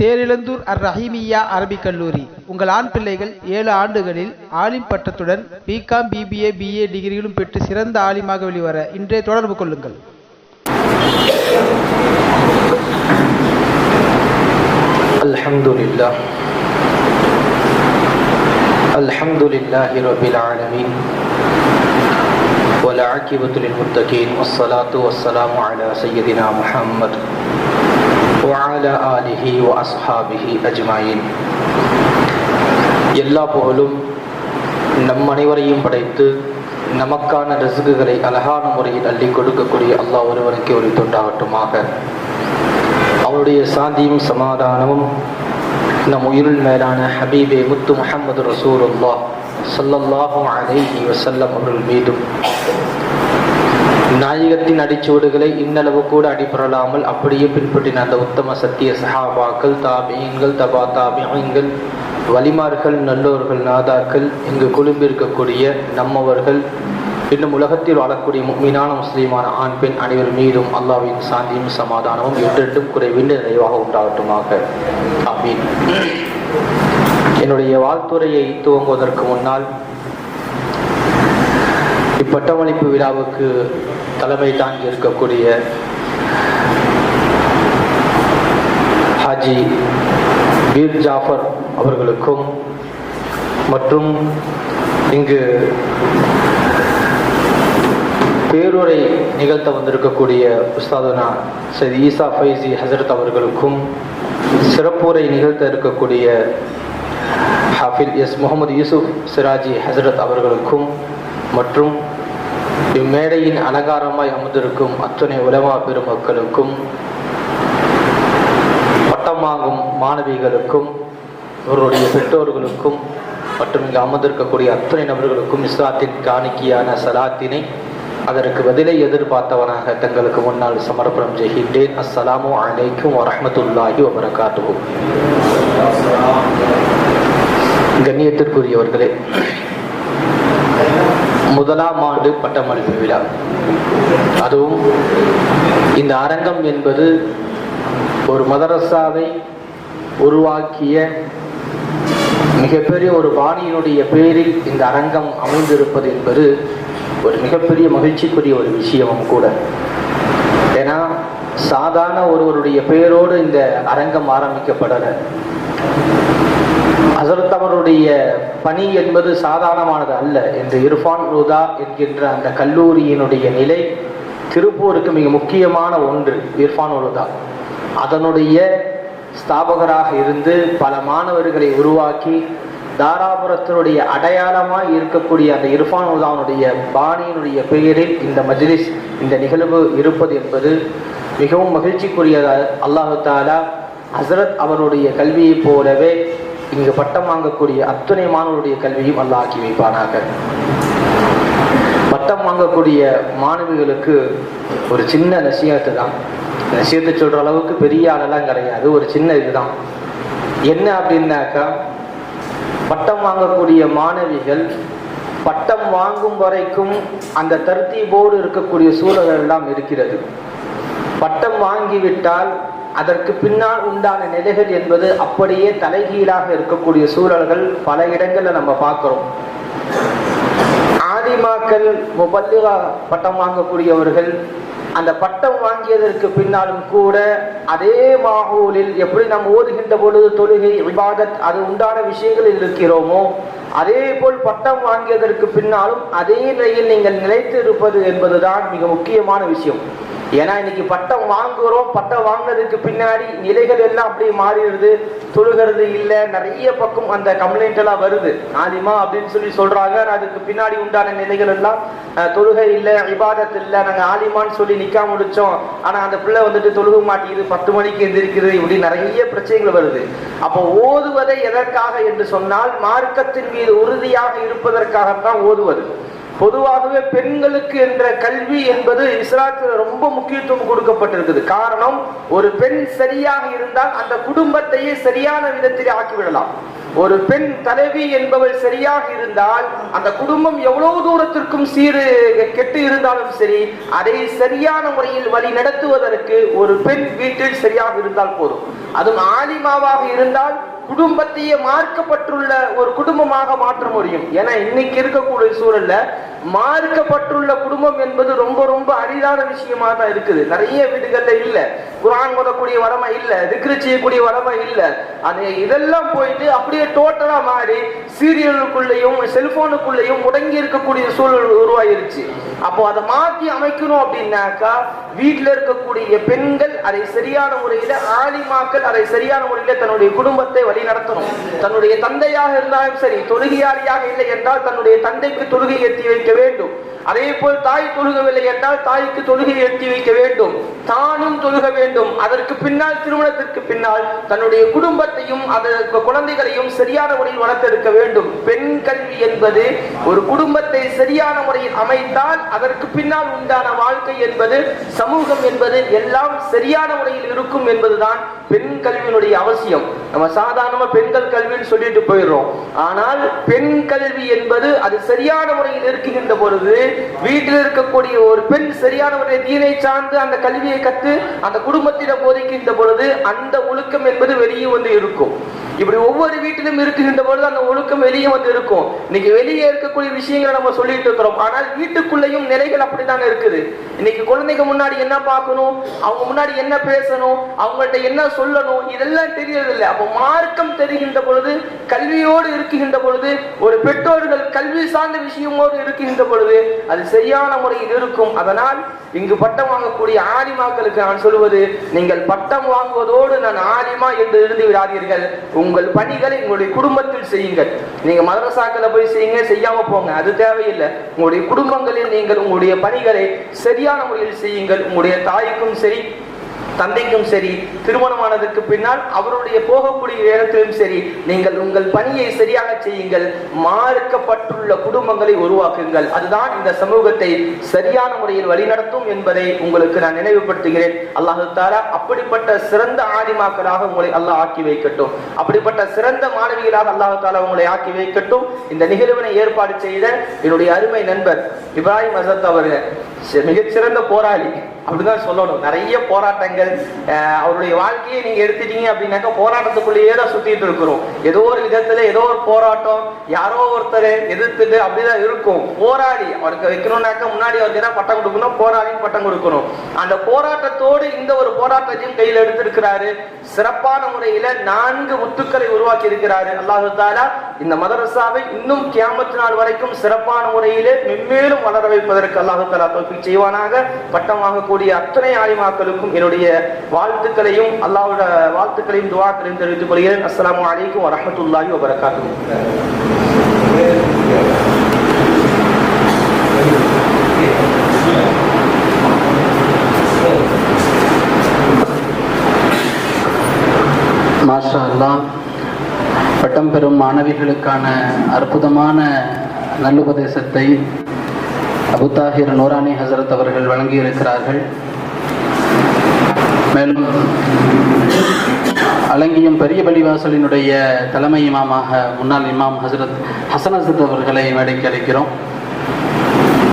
தேரிழந்தூர் அர் ரஹீமியா அரபிக் கல்லூரி உங்கள் ஆண் பிள்ளைகள் ஏழு ஆண்டுகளில் ஆலிம் பட்டத்துடன் பிகாம் பிபிஏ பிஏ டிகிரிகளும் பெற்று சிறந்த ஆலிமாக வெளிவர இன்றே தொடர்பு கொள்ளுங்கள் الحمد لله الحمد لله رب العالمين والعاقبة للمتقين والصلاة والسلام على سيدنا محمد وعلى آله وأصحابه أجمعين எல்லா புகழும் நம் அனைவரையும் படைத்து நமக்கான ரசுகுகளை அழகான முறையில் அள்ளி கொடுக்கக்கூடிய அல்லாஹ் ஒருவனுக்கு ஒரு தொண்டாகட்டுமாக அவருடைய சாந்தியும் சமாதானமும் நம் உயிருள் மேலான ஹபீபே முத்து முஹம்மது ரசூலுல்லா ஸல்லல்லாஹு அலைஹி வஸல்லம் அவர்கள் மீதும் நாயகத்தின் அடிச்சுவடுகளை இன்னளவு கூட அடிபெறலாமல் அப்படியே பின்பற்றின அந்த உத்தம சத்திய சஹாபாக்கள் தாபியங்கள் தபா தாபியங்கள் வலிமார்கள் நல்லோர்கள் நாதாக்கள் இங்கு குழும்பிருக்கக்கூடிய நம்மவர்கள் இன்னும் உலகத்தில் வாழக்கூடிய மீனான முஸ்லீமான ஆண் பெண் அனைவர் மீதும் அல்லாவின் சாந்தியும் சமாதானமும் என்றென்றும் குறைவின்றி நிறைவாக உண்டாகட்டுமாக. ஆமீன். என்னுடைய வாழ்த்துறையை துவங்குவதற்கு முன்னால் இப்பட்டமளிப்பு விழாவுக்கு தலைமை தாங்கி இருக்கக்கூடிய ஹாஜி பீர் ஜாஃபர் அவர்களுக்கும் மற்றும் இங்கு பேருரை நிகழ்த்த வந்திருக்கக்கூடிய உஸ்தாதுனா சைத் ஈசா ஃபைசி ஹசரத் அவர்களுக்கும் சிறப்புரை நிகழ்த்த இருக்கக்கூடிய ஹாஃபில் எஸ் முகமது யூசுப் சிராஜி ஹசரத் அவர்களுக்கும் மற்றும் இம்மேடையின் அலங்காரமாய் அமர்ந்திருக்கும் அத்துணை உலமா பெருமக்களுக்கும் பட்டமாகும் மாணவிகளுக்கும் இவருடைய பெற்றோர்களுக்கும் மற்றும் இங்கு அமர்ந்திருக்கக்கூடிய அத்துணை நபர்களுக்கும் இஸ்லாத்தின் காணிக்கையான சலாத்தினை அதற்கு பதிலை எதிர்பார்த்தவனாக தங்களுக்கு முன்னால் சமர்ப்பணம் செய்கின்றேன். அஸ்ஸலாமு அலைக்கும் வரமத்துல்லாஹி வபரகாத்துஹு. கண்ணியத்திற்குரியவர்களே முதலாம் ஆண்டு பட்டமளிப்பு விழா. அதுவும் இந்த அரங்கம் என்பது ஒரு மதரசாவை உருவாக்கிய மிகப்பெரிய ஒரு பாணியினுடைய பேரில் இந்த அரங்கம் அமைந்திருப்பது என்பது ஒரு மிகப்பெரிய மகிழ்ச்சிக்குரிய ஒரு விஷயமும் கூட. ஏன்னா சாதாரண ஒருவருடைய பெயரோடு இந்த அரங்கம் ஆரம்பிக்கப்படலை. ஹசரத் அவருடைய பணி என்பது சாதாரணமானது அல்ல என்று இர்ஃபான் ருதா என்கின்ற அந்த கல்லூரியினுடைய நிலை திருப்பூருக்கு மிக முக்கியமான ஒன்று இர்ஃபான் ருதா. அதனுடைய ஸ்தாபகராக இருந்து பல மாணவர்களை உருவாக்கி தாராபுரத்தினுடைய அடையாளமாக இருக்கக்கூடிய அந்த இர்ஃபான் உதாவுடைய பாணியினுடைய பெயரில் இந்த மஜ்லிஸ் இந்த நிகழ்வு இருப்பது என்பது மிகவும் மகிழ்ச்சிக்குரியதாக அல்லாஹு தாலா ஹசரத் அவருடைய கல்வியைப் போலவே இங்கு பட்டம் வாங்கக்கூடிய அத்துணை மாணவருடைய கல்வியும் அல்லாக்கி ஆக்கி வைப்பானாக. பட்டம் வாங்கக்கூடிய மாணவிகளுக்கு ஒரு சின்ன நசியத்தை தான். நசியத்தை சொல்ற அளவுக்கு பெரிய ஆளெல்லாம் கிடையாது. ஒரு சின்ன இதுதான். என்ன அப்படின்னாக்கா பட்டம் வாங்கக்கூடிய மாணவிகள் பட்டம் வாங்கும் வரைக்கும் அந்த தர்த்தீபோடு இருக்கக்கூடிய சூழல்கள் எல்லாம் இருக்கிறது. பட்டம் வாங்கிவிட்டால் அதற்கு பின்னால் உண்டான நிலைகள் என்பது அப்படியே தலைகீழாக இருக்கக்கூடிய சூழல்கள் பல இடங்களில் நம்ம பார்க்கிறோம். ஆதிமாக்கள் முபல்லிகா பட்டம் வாங்கக்கூடியவர்கள் அந்த பட்டம் வாங்கியதற்கு பின்னாலும் கூட அதே மாகூலில் எப்படி நாம் ஓதுகின்ற பொழுது தொழுகை விவாதத் அது உண்டான விஷயங்களில் இருக்கிறோமோ அதே போல் பட்டம் வாங்கியதற்கு பின்னாலும் அதே நிலையில் நீங்கள் நிலைத்து இருப்பது என்பதுதான் மிக முக்கியமான விஷயம். ஏன்னா இன்னைக்கு பட்டம் வாங்குறோம். பட்டம் வாங்கினதுக்கு பின்னாடி நிலைகள் எல்லாம் அப்படியே மாறிடுது. தொழுகிறது இல்லை. நிறைய பக்கம் அந்த கம்ப்ளைண்ட் எல்லாம் வருது. ஆலிமா அப்படின்னு சொல்லி சொல்றாங்க. அதுக்கு பின்னாடி உண்டான நிலைகள் எல்லாம் தொழுகை இல்லை விவாதத்து இல்லை. நாங்கள் ஆலிமான்னு சொல்லி நிக்கா முடிச்சோம். ஆனா அந்த பிள்ளை வந்துட்டு தொழுக மாட்டேங்குது. பத்து மணிக்கு எந்திரிக்குது. இப்படி நிறைய பிரச்சனைகள் வருது. அப்போ ஓதுவதை எதற்காக என்று சொன்னால் மார்க்கத்தின் மீது உறுதியாக இருப்பதற்காகத்தான் ஓதுவது. பொதுவாகவே பெண்களுக்கு என்ற கல்வி என்பது இஸ்லாத்தில் ரொம்ப முக்கியத்துவம் கொடுக்கப்பட்டிருக்குது. காரணம் ஒரு பெண் சரியாக இருந்தால் அந்த குடும்பத்தையே சரியான விதத்தில் ஆக்கிவிடலாம். ஒரு பெண் தலைவி என்பவள் சரியாக இருந்தால் அந்த குடும்பம் எவ்வளவு தூரத்திற்கும் சீரு கெட்டு இருந்தாலும் சரி அதை சரியான முறையில் வழி நடத்துவதற்கு ஒரு பெண் வீட்டில் சரியாக இருந்தால் போதும். அதுவும் ஆலிமாவாக இருந்தால் குடும்பத்தையே மார்க்கப்பட்டுள்ள ஒரு குடும்பமாக மாற்ற முடியும். ஏன்னா இன்னைக்கு இருக்கக்கூடிய சூழல்ல மாறுக்கப்பட்டுள்ள குடும்பம் என்பது ரொம்ப ரொம்ப அரிதான விஷயமா தான் இருக்குது. நிறைய வீடுகள்ல இல்ல. குரான் ஓதக்கூடிய வரமை இல்ல. திக்ரு செய்யக்கூடிய வரமை இல்ல. அது இதெல்லாம் போயிட்டு அப்படியே டோட்டலா மாறி சீரியலுக்குள்ளேயும் செல்போனுக்குள்ளேயும் முடங்கி இருக்கக்கூடிய சூழல் உருவாயிருச்சு. அப்போ அதை மாற்றி அமைக்கணும் அப்படின்னாக்கா வீட்டுல இருக்கக்கூடிய பெண்கள் அதை சரியான முறையில ஆலிமாக்கள் அதை சரியான முறையில தன்னுடைய குடும்பத்தை வழி நடத்தணும். தன்னுடைய தந்தையாக இருந்தாலும் சரி தொழுகையாளியாக இல்லை என்றால் தன்னுடைய தந்தைக்கு தொழுகை ஏற்றி வைக்க வேண்டும். அதே போல் தாய் தொழுகவில்லை என்றால் தாய்க்கு தொழுகை ஏற்றி வைக்க வேண்டும். தானும் தொழுக வேண்டும். அதற்கு பின்னால் திருமணத்திற்கு பின்னால் தன்னுடைய குடும்பத்தையும் அதற்கு குழந்தைகளையும் சரியான முறையில் வளர்த்தெடுக்க வேண்டும். பெண் கல்வி என்பது ஒரு குடும்பத்தை சரியான முறையில் அமைத்தால் அதற்கு பின்னால் உண்டான வாழ்க்கை என்பது சமூகம் என்பது எல்லாம் சரியான முறையில் இருக்கும் என்பதுதான் பெண் கல்வியினுடைய அவசியம். நம்ம சாதாரணமா பெண்கள் கல்வின்னு சொல்லிட்டு போயிடுறோம். ஆனால் பெண் கல்வி என்பது அது சரியான முறையில் இருக்குகின்ற பொழுது வீட்டில் இருக்கக்கூடிய ஒரு பெண் சரியான முறையில் தீனை சார்ந்து அந்த கல்வியை கற்று அந்த குடும்பத்திடம் போதிக்கின்ற பொழுது அந்த ஒழுக்கம் என்பது வெளியே வந்து இருக்கும். இப்படி ஒவ்வொரு வீட்டிலும் இருக்குகின்ற பொழுது அந்த ஒழுக்கம் வெளியே வந்து இருக்கும். இன்னைக்கு வெளியே இருக்கக்கூடிய விஷயங்களை நம்ம சொல்லிட்டு இருக்கிறோம். ஆனால் வீட்டுக்குள்ளேயும் நிலைகள் அப்படித்தான் இருக்குது. இன்னைக்கு குழந்தைங்க முன்னாடி என்ன பார்க்கணும்? அவங்க முன்னாடி என்ன பேசணும்? அவங்கள்ட்ட என்ன சொல்லணும்? இதெல்லாம் தெரியறதில்லை. அப்போ மார்க்கம் தெரிகின்ற பொழுது கல்வியோடு இருக்குகின்ற பொழுது ஒரு பெற்றோர்கள் கல்வி சார்ந்த விஷயமோடு இருக்குகின்ற பொழுது அது சரியான முறையில் இருக்கும். அதனால் இங்கு பட்டம் வாங்கக்கூடிய ஆலிமாக்களுக்கு நான் சொல்வது நீங்கள் பட்டம் வாங்குவதோடு நான் ஆலிமா என்று இருந்து விடாதீர்கள். உங்கள் பணிகளை உங்களுடைய குடும்பத்தில் செய்யுங்கள். நீங்க மதரசாக்களை போய் செய்யுங்க செய்யாம போங்க. அது தேவையில்லை. உங்களுடைய குடும்பங்களில் நீங்கள் உங்களுடைய பணிகளை சரியான முறையில் செய்யுங்கள். உங்களுடைய தாய்க்கும் சரி தந்தைக்கும் சரி திருமணமானதற்கு பின்னால் அவருடைய போகக்கூடிய நேரத்திலும் சரி நீங்கள் உங்கள் பணியை சரியாக செய்யுங்கள். மாறுக்கப்பட்டுள்ள குடும்பங்களை உருவாக்குங்கள். அதுதான் இந்த சமூகத்தை சரியான முறையில் வழிநடத்தும் என்பதை உங்களுக்கு நான் நினைவுபடுத்துகிறேன். அல்லாஹு தாரா அப்படிப்பட்ட சிறந்த ஆதிமாக்களாக உங்களை அல்லாஹ் ஆக்கி வைக்கட்டும். அப்படிப்பட்ட சிறந்த மாணவிகளாக அல்லாஹு தாலா உங்களை ஆக்கி வைக்கட்டும். இந்த நிகழ்வினை ஏற்பாடு செய்த என்னுடைய அருமை நண்பர் இப்ராஹிம் அசத் அவர்கள் மிகச்சிறந்த போராளி. அப்படிதான் சொல்லணும். நிறைய போராட்டங்கள் அவருடைய வாழ்க்கையை நீங்க எடுத்துட்டீங்க அப்படின்னாக்கா போராட்டத்துக்குள்ளேயே தான் சுத்திட்டு இருக்கிறோம். ஏதோ ஒரு விதத்துல ஏதோ ஒரு போராட்டம் யாரோ ஒருத்தர் எதிர்த்துட்டு அப்படிதான் இருக்கும். போராடி அவருக்கு வைக்கணும்னாக்கா முன்னாடி அவருக்கு என்ன பட்டம் கொடுக்கணும்? போராளின்னு பட்டம் கொடுக்கணும். அந்த போராட்டத்தோடு இந்த ஒரு போராட்டத்தையும் கையில் எடுத்திருக்கிறாரு. சிறப்பான முறையில நான்கு முத்துக்களை உருவாக்கி இருக்கிறாரு அல்லாஹு தாலா இந்த மதரசாவை இன்னும் கியாமத்து நாள் வரைக்கும் சிறப்பான முறையிலே மென்மேலும் வளர வைப்பதற்கு அல்லாஹு தாலா தௌஃபீக் செய்வானாக. பட்டமாக வாங்கக்கூடிய அத்தனை ஆலிமாக்களுக்கும் என்னுடைய வாழ்த்துக்களையும் அல்லாவோட வாழ்த்துக்களையும் துவாக்களையும் தெரிவித்துக் கொள்கிறேன். அஸ்லாம் அலைக்கும் வரமத்துல்லாஹி வபரகாத்துஹு. மாஷா அல்லாஹ் பட்டம் பெறும் மாணவிகளுக்கான அற்புதமான நல்லுபதேசத்தை அபுதாஹிர் நூரானி ஹசரத் அவர்கள் வழங்கியிருக்கிறார்கள். மேலும் அலங்கியம் பெரிய பள்ளிவாசலினுடைய தலைமை இமாமாக முன்னாள் இமாம் ஹசரத் ஹசன் ஹசரத் அவர்களை மேடைக்கு அழைக்கிறோம்